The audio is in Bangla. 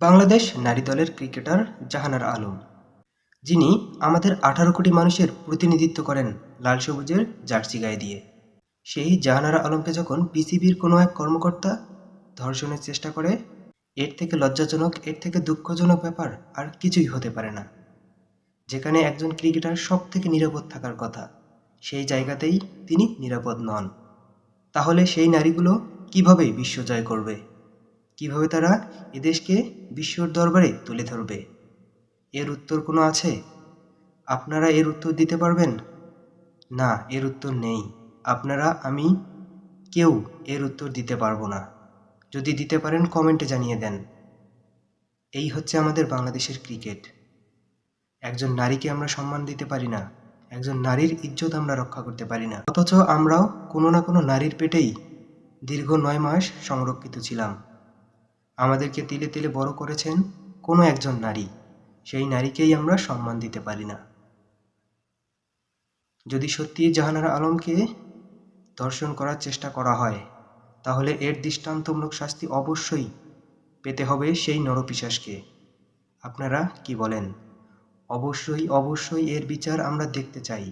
বাংলাদেশ নারী দলের ক্রিকেটার জাহানারা আলম। যিনি আমাদের আঠারো কোটি মানুষের প্রতিনিধিত্ব করেন লাল সবুজের জার্সি গায়ে দিয়ে। সেই জাহানারা আলমকে যখন পিসিবির কোনো এক কর্মকর্তা ধর্ষণের চেষ্টা করে, এর থেকে লজ্জাজনক, এর থেকে দুঃখজনক ব্যাপার আর কিছুই হতে পারে না। যেখানে একজন ক্রিকেটার সব থেকে নিরাপদ থাকার কথা, সেই জায়গাতেই তিনি নিরাপদ নন। তাহলে সেই নারীগুলো কীভাবে বিশ্ব জয় করবে? কীভাবে তারা এদেশকে বিশ্বর দরবারে তুলে ধরবে? এর উত্তর কোনো আছে? আপনারা এর উত্তর দিতে পারবেন? না, এর উত্তর নেই। আপনারা, আমি, কেউ এর উত্তর দিতে পারব না। যদি দিতে পারেন, কমেন্টে জানিয়ে দেন। এই হচ্ছে আমাদের বাংলাদেশের ক্রিকেট। একজন নারীকে আমরা সম্মান দিতে পারি না। একজন নারীর ইজ্জত আমরা রক্ষা করতে পারি না। অথচ আমরাও কোনো না কোনো নারীর পেটেই দীর্ঘ নয় মাস সংরক্ষিত ছিলাম। আমাদেরকে তিলে তিলে বড় করেছেন কোনো একজন নারী। সেই নারীকেই আমরা সম্মান দিতে পারি না। যদি সত্যি জাহানারা আলমকে ধর্ষণ করার চেষ্টা করা হয়, তাহলে এর দৃষ্টান্তমূলক শাস্তি অবশ্যই পেতে হবে সেই নরপিশাসকে আপনারা কি বলেন? অবশ্যই অবশ্যই এর বিচার আমরা দেখতে চাই।